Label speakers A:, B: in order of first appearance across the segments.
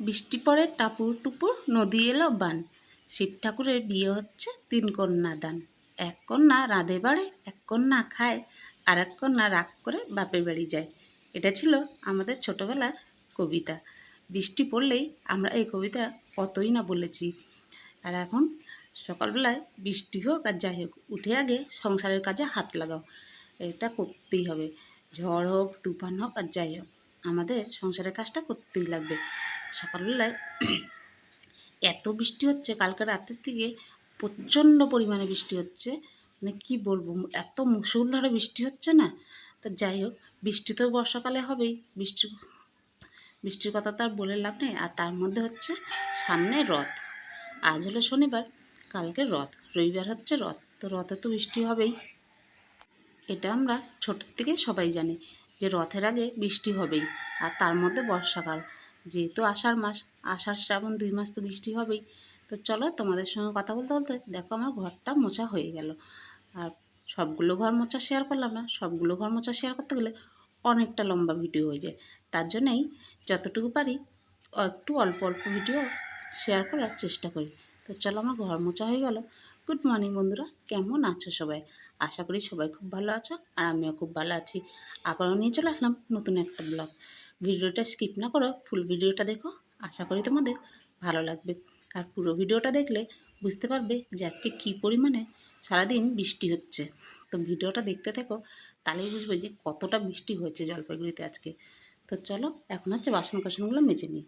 A: বৃষ্টি পড়ে টাপুর টুপুর, নদী এলো বান। শিব ঠাকুরের বিয়ে হচ্ছে তিন কন্যা দান। এক কন্যা রাঁধে বাড়ে, এক কন্যা খায়, আর এক কন্যা রাগ করে বাপের বাড়ি যায়। এটা ছিল আমাদের ছোটোবেলার কবিতা। বৃষ্টি পড়লেই আমরা এই কবিতা কতই না বলেছি। আর এখন সকালবেলায় বৃষ্টি হোক আর যাই হোক, উঠে আগে সংসারের কাজে হাত লাগাও। এটা করতেই হবে। ঝড় হোক, তুফান হোক আর যাই হোক, আমাদের সংসারের কাজটা করতেই লাগবে। সকালবেলায় এত বৃষ্টি হচ্ছে, কালকে রাতের থেকে প্রচণ্ড পরিমাণে বৃষ্টি হচ্ছে। মানে কি বলব, এত মুসলধারে বৃষ্টি হচ্ছে না? তা যাই হোক, বৃষ্টি তো বর্ষাকালে হবেই। বৃষ্টি, বৃষ্টির কথা তো আর বলে লাভ নেই। আর তার মধ্যে হচ্ছে সামনে রথ। আজ হলো শনিবার, কালকে রথ। রবিবার হচ্ছে রথ। তো রথে তো বৃষ্টি হবেই। এটা আমরা ছোটোর থেকে সবাই জানি যে রথের আগে বৃষ্টি হবেই। আর তার মধ্যে বর্ষাকাল। যেহেতু আষাঢ় মাস, আষাঢ় শ্রাবণ দুই মাস তো বৃষ্টি হবেই। তো চলো তোমাদের সঙ্গে কথা বলতে বলতে দেখো আমার ঘরটা মোছা হয়ে গেল। আর সবগুলো ঘর মোছা শেয়ার করলাম না, সবগুলো ঘর মোছা শেয়ার করতে গেলে অনেকটা লম্বা ভিডিও হয়ে যায়। তার জন্যই যতটুকু পারি একটু অল্প অল্প ভিডিও শেয়ার করার চেষ্টা করি। তো চলো আমার ঘর মোছা হয়ে গেল। গুড মর্নিং বন্ধুরা, কেমন আছো সবাই? আশা করি সবাই খুব ভালো আছো আর আমিও খুব ভালো আছি। আবারও নিয়ে চলে আসলাম নতুন একটা ব্লগ ভিডিওটা স্কিপ না করো ফুল ভিডিওটা দেখো। আশা করি তোমাদের ভালো লাগবে। আর পুরো ভিডিওটা দেখলে বুঝতে পারবে যে আজকে কী পরিমাণে সারাদিন বৃষ্টি হচ্ছে। তো ভিডিওটা দেখতে থাকো, তাহলেই বুঝবে যে কতটা বৃষ্টি হয়েছে জলপাইগুড়িতে আজকে। তো চলো, এখন হচ্ছে বাসন কোসনগুলো মেজে নিই।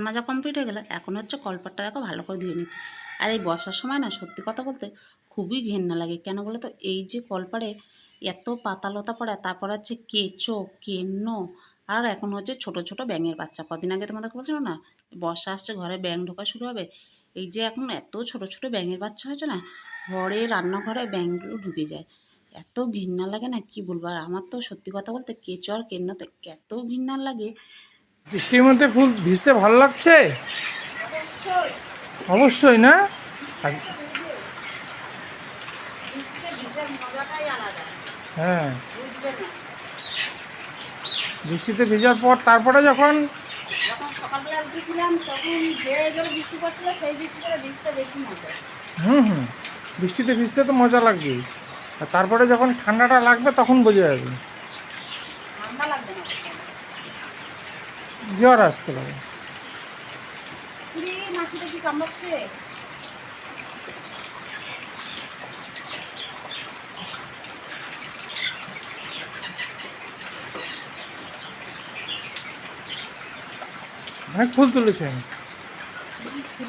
A: বাসন মাজা কমপ্লিট হয়ে গেলে, এখন হচ্ছে কলপাটটা দেখো ভালো করে ধুয়ে নিচ্ছি। আর এই বর্ষার সময় না, সত্যি কথা বলতে খুবই ঘেন্না লাগে। কেন বলো তো? এই যে কলপাড়ে এত পাতালতা পড়ে, তারপর হচ্ছে কেঁচো, কেন্ন, আর এখন হচ্ছে ছোট ছোট ব্যাঙের বাচ্চা। কদিন আগে তোমাদেরকে বলছিলাম না, বর্ষা আসছে, ঘরে ব্যাঙ ঢোকা শুরু হবে। এই যে এখন এত ছোট ছোট ব্যাঙের বাচ্চা হয়েছে না, ঘরে, রান্নাঘরে ব্যাঙগুলো ঢুকে যায়। এত ঘৃণা লাগে না, কি বলব? আর আমার তো সত্যি কথা বলতে কেঁচো আর কেন্নতে এত ঘৃণা লাগে
B: বৃষ্টির মধ্যে ফুল ভিজতে ভালো লাগছে? অবশ্যই। না? হ্যাঁ। বৃষ্টিতে ভিজার পর তারপরে যখন হুম হুম। বৃষ্টিতে ভিজতে তো মজা লাগবে আর তারপরে যখন ঠান্ডাটা লাগবে তখন বোঝা যাবে
A: ঠান্ডা লাগবে না
B: জ্বর আসতে পারে।
A: কিরে মাছিটা কি কামড়াচ্ছে?
B: ফুল
A: ফুল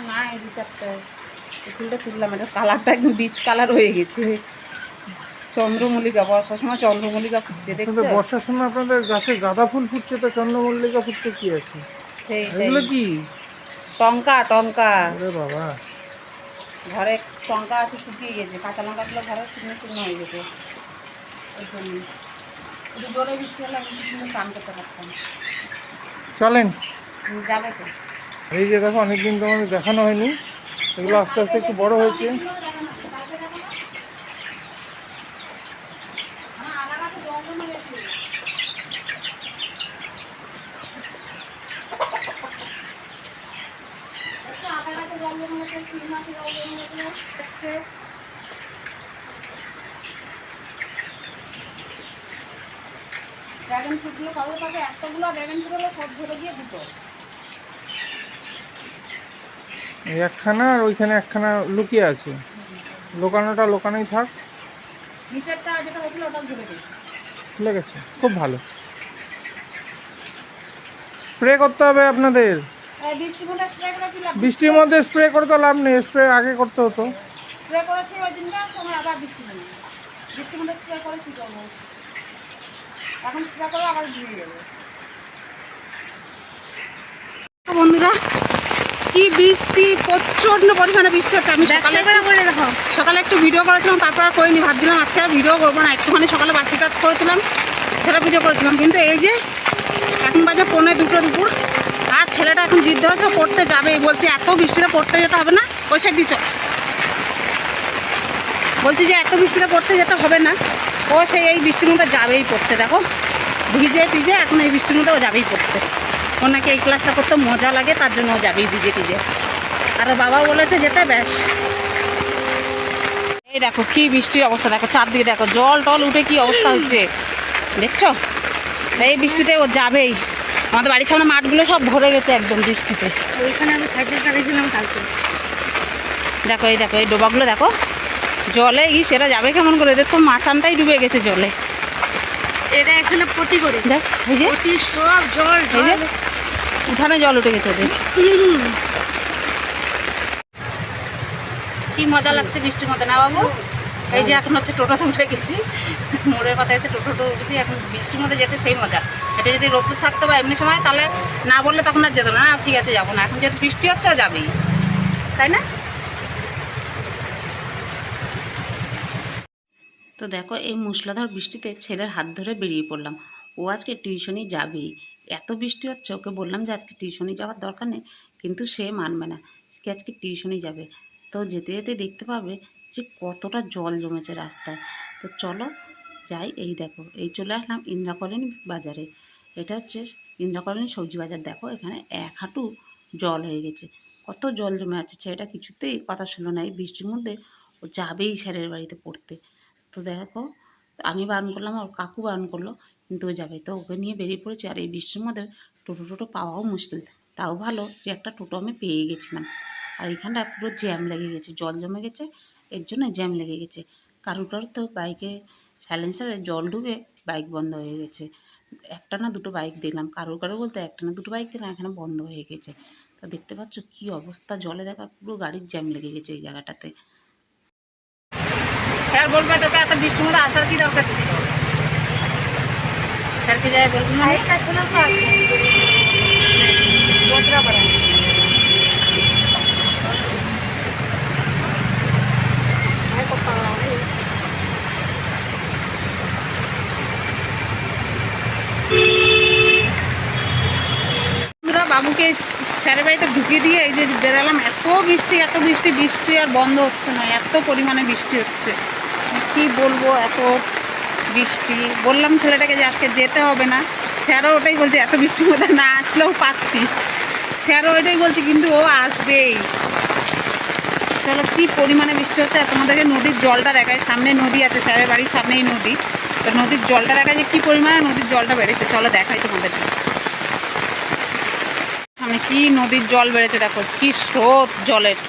A: না এই চারটে ফুলটা তুললাম এটা কালারটা একদম বিচ কালার হয়ে গেছে। চন্দ্রমল্লিকা বর্ষার সময় চন্দ্রমল্লিকা ফুটছে দেখছ
B: বর্ষার সময় আপনাদের গাছে গাঁদা ফুল ফুটছে তো চন্দ্রমল্লিকা ফুটতে কি আছে? এগুলো কি?
A: টঙ্কা টঙ্কা।
B: আরে বাবা।
A: ঘরে টঙ্কা আছে শুকিয়ে গেছে। কাঁচা লঙ্কাগুলো ঘরে শুকনো শুকনো হয়ে গেছে। ওই জন্য। একটু জোরে বৃষ্টি হলে আমি কি সুন্দর করতে পারতাম।
B: চলেন।
A: যাবে তো।
B: এই যে দেখো অনেকদিন তো আমাদের দেখানো হয়নি। এগুলো আস্তে আস্তে একটু বড় হয়েছে।
A: ড্রাগন ফ্রুটগুলো কবে পাবে একটাগুলো ড্রাগন ফ্রুট হলো সব ধরে দিয়ে দুটো।
B: একখানা আর ওইখানে একখানা লুকিয়ে আছে। লোকানোটা লোকানোই থাক।
A: নিচেরটা যেটা হয়েছিল ওটা ঝুলে গেছে।
B: খুলে গেছে। খুব ভালো। স্প্রে করতে হবে আপনাদের।
A: বৃষ্টি মধ্যে স্প্রে করে দিলাম
B: বৃষ্টির মধ্যে স্প্রে করতে লাভ নেই স্প্রে আগে করতে হতো।
A: স্প্রে করেছি ওই দিনটা সময় আবার বৃষ্টি নেই বৃষ্টির মধ্যে স্প্রে করে কী করব? এখন স্প্রে করে আবার দিয়ে দেবো। বন্ধুরা কি বৃষ্টি প্রচণ্ড পরিমাণে বৃষ্টি হচ্ছে। আমি সকালে বলে দেখো। সকালে একটু ভিডিও করেছিলাম তারপর আর করিনি। ভাবছিলাম আজকে আর ভিডিও করব না। একটুখানি সকালে বাসি কাজ করেছিলাম সেটা ভিডিও করেছিলাম। কিন্তু এই যে এখন বাজে পনেরো দুটো দুপুর। আর ছেলেটা এখন জিদ্দ হচ্ছে ও পড়তে যাবেই বলছে, এত বৃষ্টিতে পড়তে যেতে হবে না সাইড দিচ্ছ বলছি যে, এত বৃষ্টিতে পড়তে যেতে হবে না। ও সেই এই বৃষ্টির মধ্যে যাবেই পড়তে, দেখো। ভিজে ভিজে এখন এই বৃষ্টির মধ্যে ও যাবেই পড়তে। ওনাকে এই ক্লাসটা করতে মজা লাগে, তার জন্য ও যাবেই ভিজে ভিজে। আর বাবা বলেছে যেতে, ব্যাস। এই দেখো, কি বৃষ্টির অবস্থা, দেখো চারদিকে, দেখো জল টল উঠে কি অবস্থা হচ্ছে। দেখছ? এই বৃষ্টিতে ও যাবেই। আমাদের বাড়ির সামনে মাঠগুলো সব ভরে গেছে একদম বৃষ্টিতে।
C: ওইখানে আমি সাইকেল চালিয়েছিলাম কালকে।
A: দেখো এই দেখো এই ডোবাগুলো দেখো। জলে ই সেটা যাবে কেমন করে? এদের তো মাচানটাই ডুবে গেছে জলে।
C: এটা এখানে পটি করে।
A: দেখ এই যে।
C: সব জল
A: উঠানে জল উঠে গেছে ওদের। কি মজা লাগছে বৃষ্টির মধ্যে না বাবু? এই যে এখন হচ্ছে টোটোতে উঠে গেছি। মোড়ের পাতায় এসে টোটোতে উঠেছি, এখন বৃষ্টির মধ্যে যেতে সেই মজা। এটা যদি রোদ্দুর থাকতো বা এমনি সময়, তাহলে না বললে তখন আর যেত না। ঠিক আছে, যাব না। এখন যেহেতু বৃষ্টি হচ্ছে যাবেই। তাই না? তো দেখো, এই মুসলাধার বৃষ্টিতে ছেলের হাত ধরে বেরিয়ে পড়লাম। ও আজকে টিউশনি যাবেই। এত বৃষ্টি হচ্ছে, ওকে বললাম যে আজকে টিউশনি যাওয়ার দরকার নেই, কিন্তু সে মানবে না। সে আজকে টিউশনি যাবে। তো যেতে যেতে দেখতে পাবে যে কতটা জল জমেছে রাস্তায়। তো চলো যাই, এই দেখো, এই চলে আসলাম ইন্দিরা কলোনি বাজারে। এটা হচ্ছে ইন্দিরা কলোনি সবজি বাজার। দেখো, এখানে এক হাঁটু জল হয়ে গেছে। কত জল জমে আছে, ছেলেটা কিছুতেই কথা শুনলো না। এই বৃষ্টির মধ্যে ও যাবেই স্যারের বাড়িতে পড়তে। তো দেখো, আমি বারণ করলাম, ওর কাকু বারণ করল, কিন্তু ও যাবে। তো ওকে নিয়ে বেরিয়ে পড়েছি। আর এই বৃষ্টির মধ্যে টোটো টোটো পাওয়াও মুশকিল। তাও ভালো যে একটা টোটো আমি পেয়ে গেছিলাম। আর এখানটা পুরো জ্যাম লেগে গেছে, জল জমে গেছে। এর জন্য জ্যাম লেগে গেছে। কারোর কারোর তো বাইকে সাইলেন্সারে জল ঢুকে বাইক বন্ধ হয়ে গেছে। একটা না দুটো বাইক দিলাম কারোর কারোর বলতে একটা না দুটো বাইক দিলাম এখানে বন্ধ হয়ে গেছে। তো দেখতে পাচ্ছ কী অবস্থা? জলে দেখা পুরো গাড়ির জ্যাম লেগে গেছে এই জায়গাটাতে। স্যার বলবে তোকে এত বৃষ্টির মধ্যে আসার কি দরকার ছিল? স্যারকে যাই বলব না
C: আরেকটা ছিল তো আছে বজরাপাড়া ভাই কত টাকা লাগে?
A: বন্ধুরা বাবুকে স্যারের বাড়িতে ঢুকিয়ে দিয়ে এই যে বেরালাম এত বৃষ্টি এত বৃষ্টি বৃষ্টি আর বন্ধ হচ্ছে না, এত পরিমাণে বৃষ্টি হচ্ছে। কি বলব এত বৃষ্টি? বললাম ছেলেটাকে যে আজকে যেতে হবে না। স্যারও ওটাই বলছে, এত বৃষ্টির মধ্যে না আসলেও পারতিস। স্যারও ওইটাই বলছে, কিন্তু ও আসবেই। চলো, কি পরিমাণে বৃষ্টি হচ্ছে। আর তোমাদেরকে নদীর জলটা দেখায় সামনে নদী আছে, স্যারের বাড়ির সামনেই নদী। তো নদীর জলটা দেখায় যে কী পরিমাণে নদীর জলটা বেড়েছে। চলো দেখাই তোমাদেরকে। কি নদীর জল বেড়েছে দেখো কি স্রোত জলের।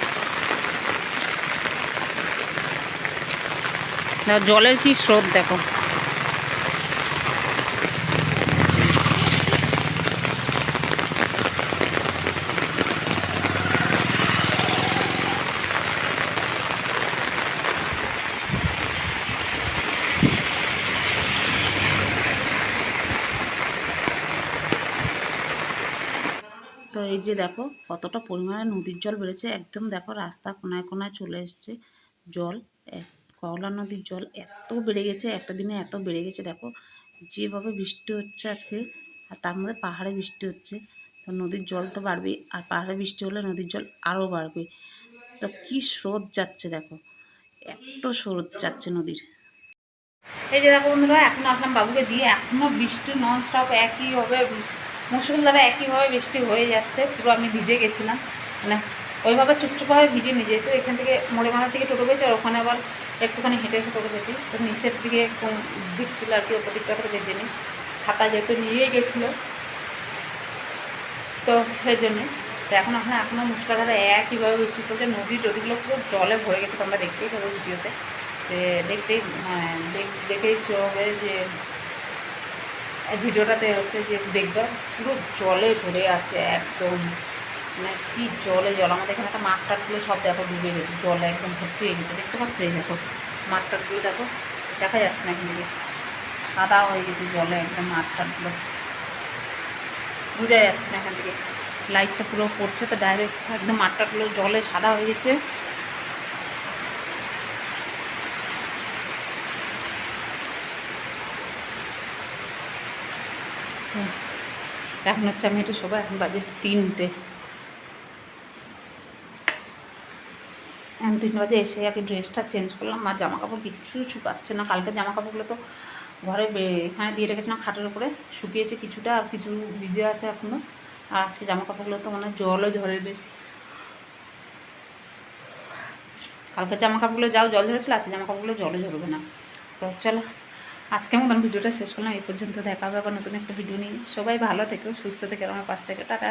A: জলের কি স্রোত দেখো। এই যে দেখো, কতটা পরিমাণে নদীর জল বেড়েছে। একদম দেখো, রাস্তা কোনায় কোনায় চলে এসছে জল। কওলা নদীর জল এত বেড়ে গেছে, একটা দিনে এত বেড়ে গেছে। দেখো, যেভাবে বৃষ্টি হচ্ছে আজকে, আর তার মধ্যে পাহাড়ে বৃষ্টি হচ্ছে। তো নদীর জল তো বাড়বেই, আর পাহাড়ে বৃষ্টি হলে নদীর জল আরও বাড়বে। তো কি স্রোত যাচ্ছে দেখো, এত স্রোত যাচ্ছে নদীর। এই যে দেখো বন্ধুরা, এখন আসলাম বাবুকে দিয়ে। এখনও বৃষ্টি নন স্টপ একই হবে। মুসুলধারা একইভাবে বৃষ্টি হয়ে যাচ্ছে, পুরো আমি ভিজে গেছিলাম। মানে ওইভাবে চুপচুপভাবে ভিজে নিয়ে যেহেতু এখান থেকে মোড়ে মাথার থেকে টোটো গেছে আর ওখানে আবার একটুখানি হেঁটে এসে টোটো গেছি তো নিচের দিকে কোন দিক ছিল আর কি, ওপর দিকটা করে বেজে নিই ছাতা যেহেতু নিয়েই গেছিল। তো সেই জন্যে।
D: তো এখন ওখানে এখনও মুসলাধারে একইভাবে বৃষ্টি চলছে নদী নদীগুলো পুরো জলে ভরে গেছে, তোমরা দেখতেই পাবো ভিডিওতে। তো দেখতেই দেখ- দেখেই হবে যে ভিডিওটাতে হচ্ছে যে দেখবে পুরো জলে ভরে আছে একদম। মানে কী জলে জল? আমাদের এখানে একটা মাঠ টাটগুলো সব দেখো ডুবে গেছে, জলে একদম ভর্তি হয়ে গেছে। দেখতে পাচ্ছ? দেখো, মাঠ টাটগুলো দেখো, দেখা যাচ্ছে না থেকে। সাদা হয়ে গেছে জলে একদম মাঠ টাটগুলো বোঝা যাচ্ছে না এখান থেকে। লাইটটা পুরো পড়ছে তো ডাইরেক্ট একদম মাঠ টাটগুলো জলে সাদা হয়ে গেছে। এখন হচ্ছে আমি একটু শোবো, এখন বাজে তিনটে। এখন তিনটে বাজে, এসে আগে ড্রেসটা চেঞ্জ করলাম আর জামা কাপড় কিচ্ছু শুকাচ্ছে না। কালকে জামা কাপড়গুলো তো ঘরে এখানে দিয়ে রেখেছিলাম খাটের উপরে, শুকিয়েছে কিছুটা আর কিছু ভিজে আছে এখনও আর আজকে জামা কাপড়গুলো তো মানে জলও ঝরেবে কালকে জামা কাপড়গুলো যাও, জল ঝরেছিল, আজকে জামা কাপড়গুলো জলও ঝরবে না। তো চলো। আজকে মতন ভিডিওটা শেষ করলাম, এই পর্যন্ত দেখা হবে আবার নতুন একটা ভিডিও নিয়ে। সবাই ভালো থেকো, সুস্থ থেকে, আমার পাশ থেকে। টাটা।